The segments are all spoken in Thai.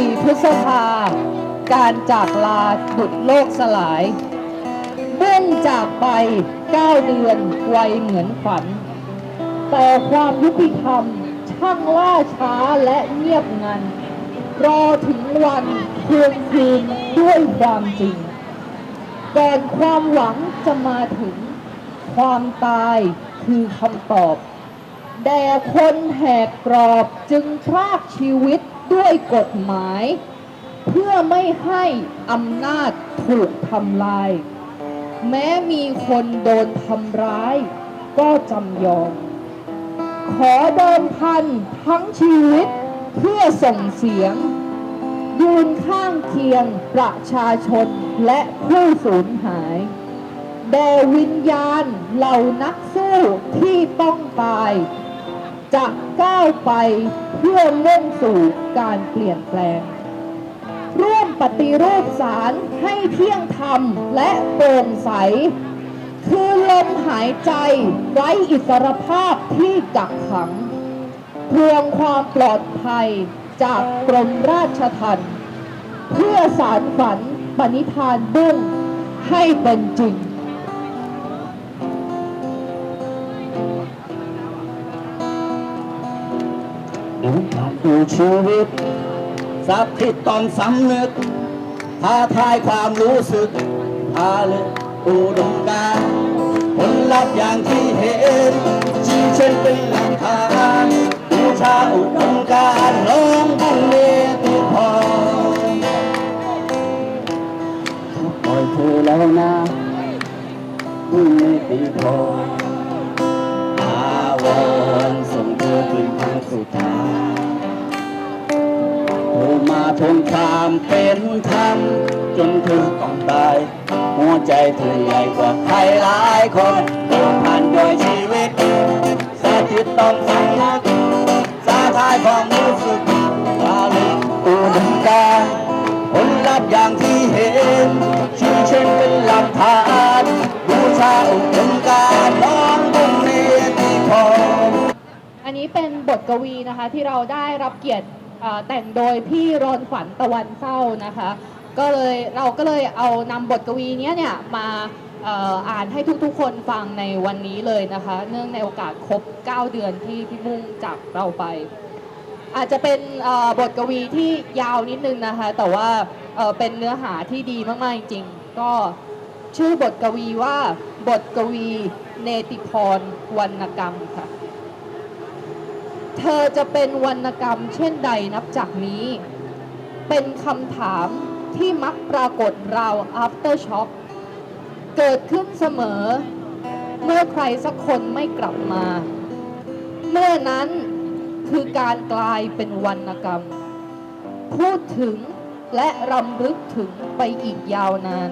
4 พฤษภา การจากลาดุดโลกสลาย เมื่อจากไป 9 เดือนไวัยเหมือนฝัน แต่ความยุติธรรมช่างล่าช้าและเงียบงัน รอถึงวันทวงคืนด้วยความจริงแกนความหวังจะมาถึง ความตายคือคำตอบแด่คนแหกกรอบจึงพรากชีวิต ด้วยกฎหมาย เพื่อไม่ให้อำนาจถูกทำลาย แม้มีคนโดนทำร้าย ก็จำยอม ขอเดิมพันทั้งชีวิตเพื่อส่งเสียง ยืนข้างเคียงประชาชนและผู้สูญหายแด่วิญญาณเหล่านักสู้ที่ต้องตาย จะก้าวไป เพื่อมุ่งสู่การเปลี่ยนแปลง ร่วมปฏิรูปศาลให้เที่ยงธรรมและโปร่งใส คือลมหายใจไร้อิสรภาพที่กักขังทวงความปลอดภัยจากกรมราชทัณฑ์เพื่อสารฝันปณิธานบุ้งให้เป็นจริง ดูการดูชีวิตสับผิดต้องสำนึกท้าทายความรู้สึกพาเลยอุดมการผลลัพธ์อย่างที่เห็นชี้เช่นเป็นหลักฐานบูชาอุดมการน้องบุญเนติพรปล่อยเธอแล้วนะบุญเนติพร สุดท้ายเธอมาทนความเป็นธรรมจนเธอต้องตาย หัวใจเธอใหญ่กว่าใครหลายคนเดินผ่านด้วยชีวิตสาธิตต้องสำนักสาทายความรู้สึกวาลึกอุดมการผลลัพธ์อย่างที่เห็นชี้เช่นเป็นหลักฐานบูชาอุดม อันนี้เป็นบทกวีนะคะที่เราได้รับเกียรติแต่งโดยพี่รอนขวัญตะวันเศร้านะคะ ก็เลยเราก็เลยเอานำบทกวีเนี้ยเนี่ยมาอ่านให้ทุกๆ คนฟังในวันนี้เลยนะคะ เนื่องในโอกาสครบ 9 เดือนที่พี่มุ่งจากเราไป อาจจะเป็นบทกวีที่ยาวนิดนึงนะคะ แต่ว่าเอ่อเป็นเนื้อหาที่ดีมากๆจริงๆ ก็ชื่อบทกวีว่าบทกวีเนติพรวรรณกรรมค่ะ เธอจะเป็นวรรณกรรมเช่นใดนับจากนี้ เป็นคำถามที่มักปรากฏราว after shock เกิดขึ้นเสมอ เมื่อใครสักคนไม่กลับมา เมื่อนั้นคือการกลายเป็นวรรณกรรม พูดถึงและรำลึกถึงไปอีกยาวนาน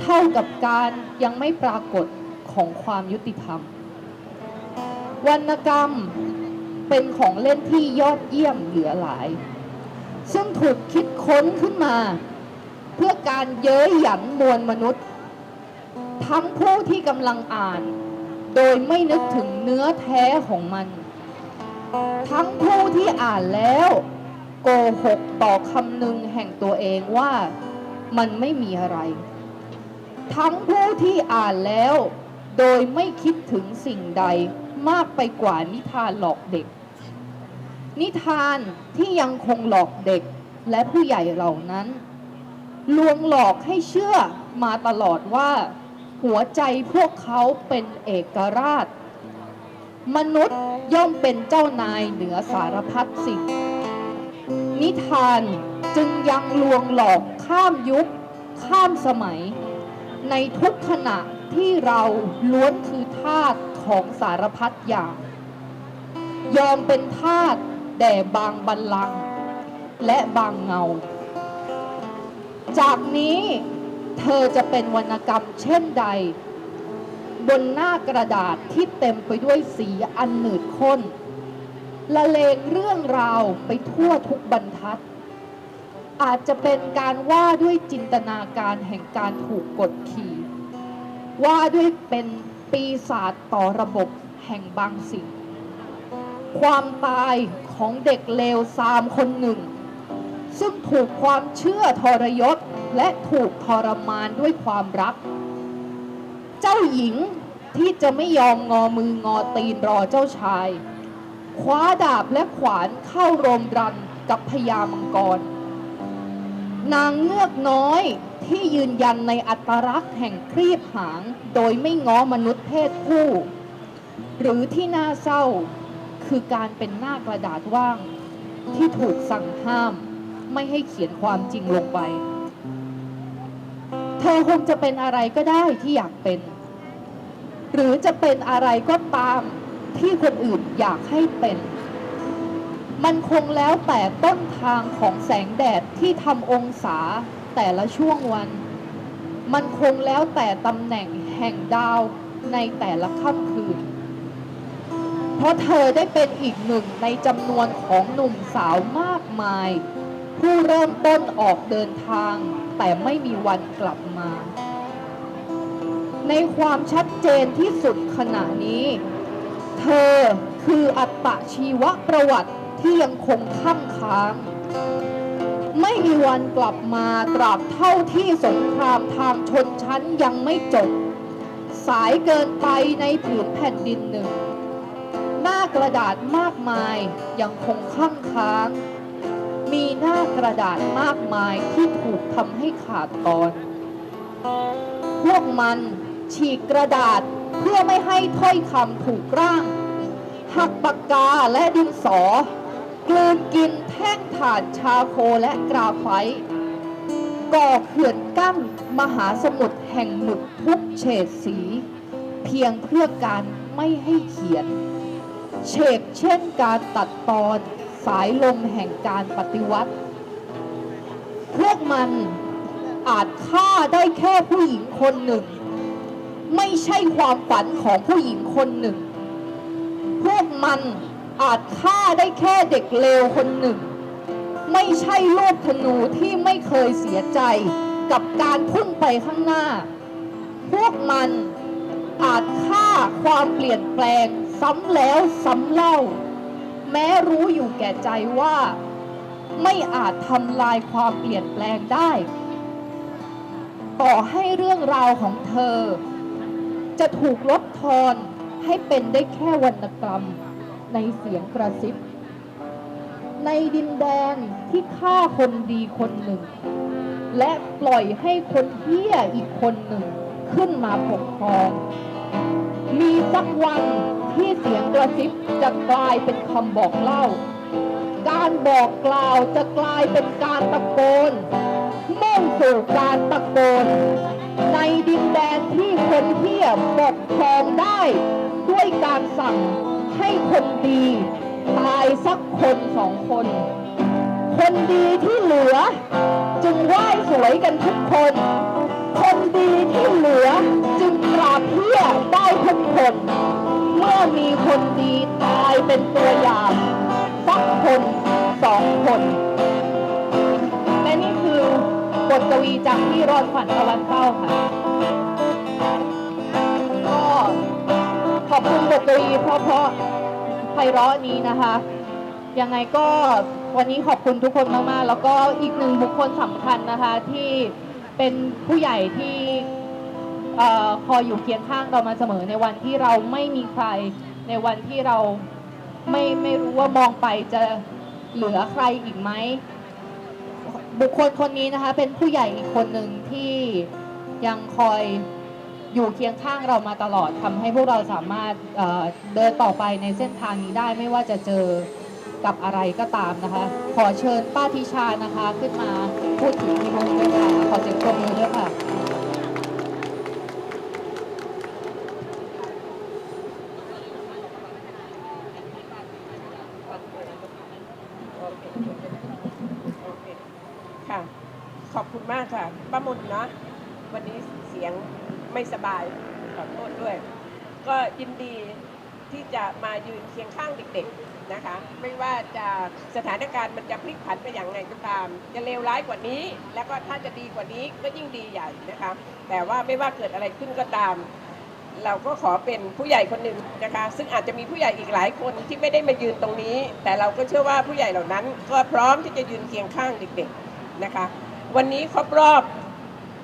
เท่ากับการยังไม่ปรากฏของความยุติธรรม วรรณกรรม เป็นของเล่นที่ยอดเยี่ยมเหลือหลาย ซึ่งถูกคิดค้นขึ้นมา เพื่อการเย้ยหยันมวลมนุษย์ ทั้งผู้ที่กำลังอ่าน โดยไม่นึกถึงเนื้อแท้ของมัน ทั้งผู้ที่อ่านแล้วโกหกต่อคำหนึ่งแห่งตัวเองว่ามันไม่มีอะไร ทั้งผู้ที่อ่านแล้ว โดยไม่คิดถึงสิ่งใดมากไปกว่านิทานหลอกเด็ก นิทานที่ยังคงหลอกเด็กและผู้ใหญ่เหล่านั้น ลวงหลอกให้เชื่อมาตลอดว่า หัวใจพวกเขาเป็นเอกราช มนุษย์ย่อมเป็นเจ้านายเหนือสารพัดสิ่ง นิทานจึงยังลวงหลอกข้ามยุค ข้ามสมัย ในทุกขณะที่เราล้วนคือทาสของสารพัดอย่าง ยอมเป็นทาส แด่บางบัลลังก์และบางเงา จากนี้เธอจะเป็นวรรณกรรมเช่นใด บนหน้ากระดาษที่เต็มไปด้วยสีอันหนืดข้น ละเลงเรื่องราวไปทั่วทุกบรรทัด อาจจะเป็นการว่าด้วยจินตนาการแห่งการถูกกดขี่ ว่าด้วยเป็นปีศาจต่อระบบแห่งบางสิ่ง ความตาย ของเด็กเลวซามคนหนึ่ง ซึ่งถูกความเชื่อทรยศและถูกทรมานด้วยความรัก เจ้าหญิงที่จะไม่ยอมงอมืองอตีนรอเจ้าชาย คว้าดาบและขวานเข้ารมรันกับพญามังกร นางเงือกน้อยที่ยืนยันในอัตลักษณ์แห่งครีบหาง โดยไม่ง้อมนุษย์เพศผู้ หรือที่น่าเศร้า คือการเป็นหน้ากระดาษว่างที่ถูกสั่งห้าม ไม่ให้เขียนความจริงลงไป เธอคงจะเป็นอะไรก็ได้ที่อยากเป็น หรือจะเป็นอะไรก็ตามที่คนอื่นอยากให้เป็น มันคงแล้วแต่ต้นทางของแสงแดดที่ทำองศาแต่ละช่วงวัน มันคงแล้วแต่ตำแหน่งแห่งดาวในแต่ละค่ำคืน เพราะเธอได้เป็นอีกหนึ่งในจำนวนของหนุ่มสาวมากมาย ผู้เริ่มต้นออกเดินทาง แต่ไม่มีวันกลับมา ในความชัดเจนที่สุดขณะนี้ เธอคืออัตชีวประวัติที่ยังคงข้างค้าง ไม่มีวันกลับมาตราบเท่าที่สงครามทางชนชั้นยังไม่จบ สายเกินไปในผืนแผ่นดินหนึ่งากระดาษมากมายยังคงข้างค้าง มีหน้ากระดาษมากมายที่ถูกทำให้ขาดตอน พวกมันฉีกกระดาษเพื่อไม่ให้ถ้อยคำถูกร่าง หักปากกาและดินสอกลืนกินแท่งถ่านชาโคและกราไฟต์ก่อเขื่อนกั้นมหาสมุทรแห่งหมึกทุกเฉดสี เพียงเพื่อการไม่ให้เขียน เฉกเช่นการตัดตอนสายลมแห่งการปฏิวัติ พวกมันอาจฆ่าได้แค่ผู้หญิงคนหนึ่ง ไม่ใช่ความฝันของผู้หญิงคนหนึ่ง พวกมันอาจฆ่าได้แค่เด็กเลวคนหนึ่ง ไม่ใช่ลูกธนูที่ไม่เคยเสียใจกับการพุ่งไปข้างหน้า พวกมันอาจฆ่าความเปลี่ยนแปลง ซ้ำแล้วซ้ำเล่า แม้รู้อยู่แก่ใจว่า ไม่อาจทำลายความเปลี่ยนแปลงได้ ต่อให้เรื่องราวของเธอ จะถูกลดทอนให้เป็นได้แค่วรรณกรรมในเสียงกระซิบ ในดินแดนที่ฆ่าคนดีคนหนึ่ง และปล่อยให้คนเหี้ยอีกคนหนึ่งขึ้นมาปกครอง มีสักวัน ที่เสียงกระซิบจะกลายเป็นคำบอกเล่า การบอกกล่าวจะกลายเป็นการตะโกนมุ่งสู่การตะโกน ในดินแดนที่คนเหี้ยปกครองได้ ด้วยการสั่งให้คนดี ตายสักคนสองคน คนดีที่เหลือ จึงไหว้สวยกันทุกคน คนดีที่เหลือจึง กราบเพี้ยได้ทุกคน เมื่อมีคนดีตายเป็นตัวอย่างสักคนสองคนและนี่คือบทกวีจากพี่รอดฝันตะวันเข้าค่ะก็ขอบคุณบทกวีเพราะๆไพเราะนี้นะคะ ยังไงก็วันนี้ขอบคุณทุกคนมาก ๆ แล้วก็อีกหนึ่งบุคคลสำคัญนะคะที่เป็นผู้ใหญ่ที่ คอยอยู่เคียงข้างเรามาเสมอในวันที่เราไม่มีใคร ในวันที่เราไม่ไม่รู้ว่ามองไปจะเหลือใครอีกไหมบุคคลคนนี้นะคะ เป็นผู้ใหญ่อีกคนหนึ่งที่ยังคอยอยู่เคียงข้างเรามาตลอดทำให้พวกเราสามารถเเดินต่อไปในเส้นทางนี้ได้ไม่ว่าจะเจอกับอะไรก็ตามนะคะ ขอเชิญป้าทิชานะคะขึ้นมาพูดถึงที่มุมด้วยค่ะขอเสียงปรบมือด้วยค่ะ ขอบคุณมากค่ะป้ามุนนะวันนี้เสียงไม่สบายขอโทษด้วย ก็ยินดีที่จะมายืนเคียงข้างเด็กๆนะคะ ไม่ว่าจะสถานการณ์มันจะพลิกผันไปอย่างไรก็ตาม จะเลวร้ายกว่านี้ แล้วก็ถ้าจะดีกว่านี้ก็ยิ่งดีใหญ่นะคะ แต่ว่าไม่ว่าเกิดอะไรขึ้นก็ตาม เราก็ขอเป็นผู้ใหญ่คนหนึ่งนะคะ ซึ่งอาจจะมีผู้ใหญ่อีกหลายคนที่ไม่ได้มายืนตรงนี้ แต่เราก็เชื่อว่าผู้ใหญ่เหล่านั้น ก็พร้อมที่จะยืนเคียงข้างเด็กๆนะคะ วันนี้ครบรอบ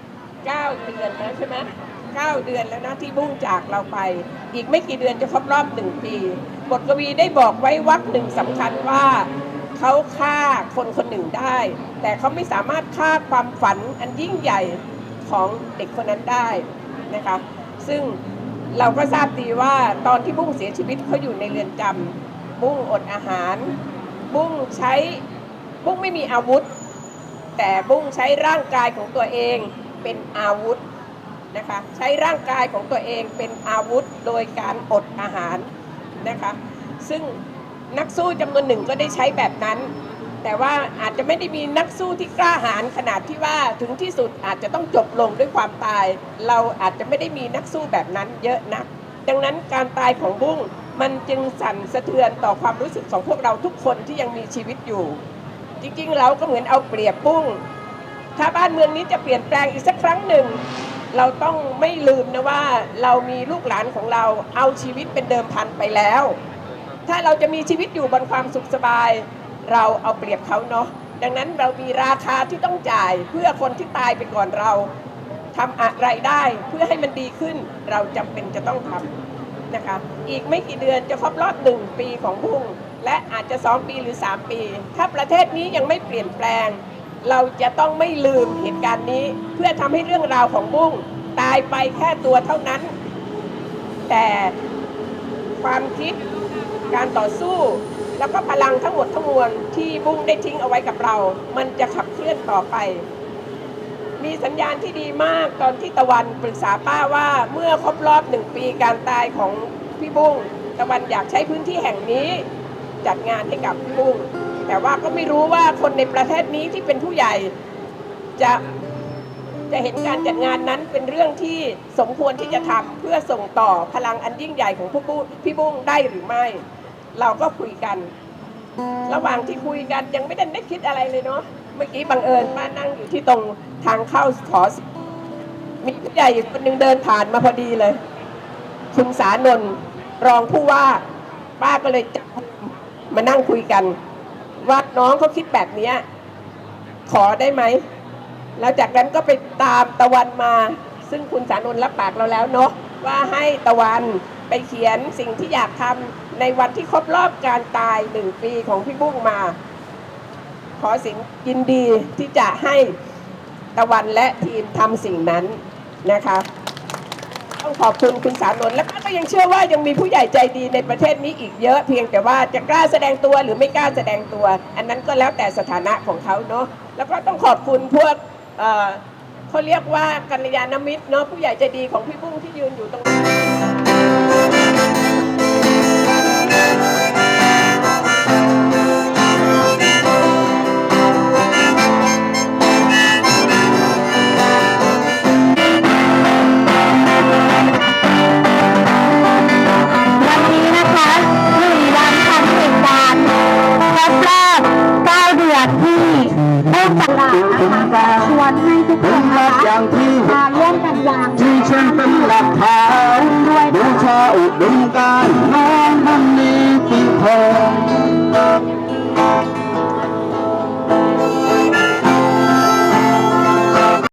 9 เดือนแล้วใช่ไหม9เดือนแล้วนะที่บุ้งจากเราไป อีกไม่กี่เดือนจะครบรอบ 1 ปี บทกวีได้บอกไว้วักหนึ่งสำคัญว่าเขาฆ่าคนคนหนึ่งได้ แต่เขาไม่สามารถฆ่าความฝันอันยิ่งใหญ่ของเด็กคนนั้นได้นะคะ ซึ่งเราก็ทราบดีว่าตอนที่บุ้งเสียชีวิตเขาอยู่ในเรือนจำบุ้งอดอาหาร บุ้งใช้บุ้งไม่มีอาวุธ แต่บุ้งใช้ร่างกายของตัวเองเป็นอาวุธนะคะใช้ร่างกายของตัวเองเป็นอาวุธโดยการอดอาหารนะคะซึ่งนักสู้จำนวนหนึ่งก็ได้ใช้แบบนั้น แต่ว่าอาจจะไม่ได้มีนักสู้ที่กล้าหาญขนาดที่ว่าถึงที่สุดอาจจะต้องจบลงด้วยความตาย เราอาจจะไม่ได้มีนักสู้แบบนั้นเยอะนัก ดังนั้นการตายของบุ้งมันจึงสั่นสะเทือนต่อความรู้สึกของพวกเราทุกคนที่ยังมีชีวิตอยู่ ริง ๆ เราก็เหมือนเอาเปรียบบุ้ง ถ้าบ้านเมืองนี้จะเปลี่ยนแปลงอีกสักครั้งหนึ่ง เราต้องไม่ลืมนะว่าเรามีลูกหลานของเราเอาชีวิตเป็นเดิมพันไปแล้ว ถ้าเราจะมีชีวิตอยู่บนความสุขสบาย เราเอาเปรียบเขาเนาะดังนั้นเรามีราคาที่ต้องจ่ายเพื่อคนที่ตายไปก่อนเราทำอะไรได้เพื่อให้มันดีขึ้นเราจำเป็นจะต้องทำนะคะ อีกไม่กี่เดือนจะครบรอบหนึ่งปีของพุ่ง และอาจจะสองปีหรือสามปี ถ้าประเทศนี้ยังไม่เปลี่ยนแปลง เราจะต้องไม่ลืมเหตุการณ์นี้ เพื่อทำให้เรื่องราวของบุ้งตายไปแค่ตัวเท่านั้น แต่ความคิดการต่อสู้ แล้วก็พลังทั้งหมดทั้งมวลที่บุ้งได้ทิ้งเอาไว้กับเรา มันจะขับเคลื่อนต่อไป มีสัญญาณที่ดีมากตอนที่ตะวันปรึกษาป้าว่าเมื่อครบรอบหนึ่งปีการตายของพี่บุ้งตะวันอยากใช้พื้นที่แห่งนี้ จัดงานให้กับพี่บุ้ง แต่ว่าก็ไม่รู้ว่าคนในประเทศนี้ที่เป็นผู้ใหญ่จะจะเห็นการจัดงานนั้นเป็นเรื่องที่สมควรที่จะทำเพื่อส่งต่อพลังอันยิ่งใหญ่ของพี่บุ้งพี่บุ้งได้หรือไม่ เราก็คุยกัน ระหว่างที่คุยกันยังไม่ได้ได้คิดอะไรเลยเนาะเมื่อกี้บังเอิญป้านั่งอยู่ที่ตรงทางเข้าขอมีผู้ใหญ่คนหนึ่งเดินผ่านมาพอดีเลย คุณสานนท์รองผู้ว่า ป้าก็เลยจับ มานั่งคุยกัน ว่าน้องเขาคิดแบบเนี้ย ขอได้ไหมแล้วจากนั้นก็ไปตามตะวันมา ซึ่งคุณสานนท์รับปากเราแล้วเนาะว่าให้ตะวันไปเขียนสิ่งที่อยากทำในวันที่ครบรอบการตายหนึ่งปีของพี่บุ้งมา ขอสินยินดีที่จะให้ตะวันและทีมทำสิ่งนั้นนะคะ ต้องขอบคุณคุณสานนท์และป้าก็ยังเชื่อว่ายังมีผู้ใหญ่ใจดีในประเทศนี้อีกเยอะเพียงแต่ว่าจะกล้าแสดงตัวหรือไม่กล้าแสดงตัว อันนั้นก็แล้วแต่สถานะของเขาเนาะแล้วก็ต้องขอบคุณพวกเออเขาเรียกว่ากัลยาณมิตรเนาะผู้ใหญ่ใจดีของพี่บุ้งที่ยืนอยู่ตรงนี้ เป็นหลักฐานบูชาอุดมการณ์น้องมันมีปีทอง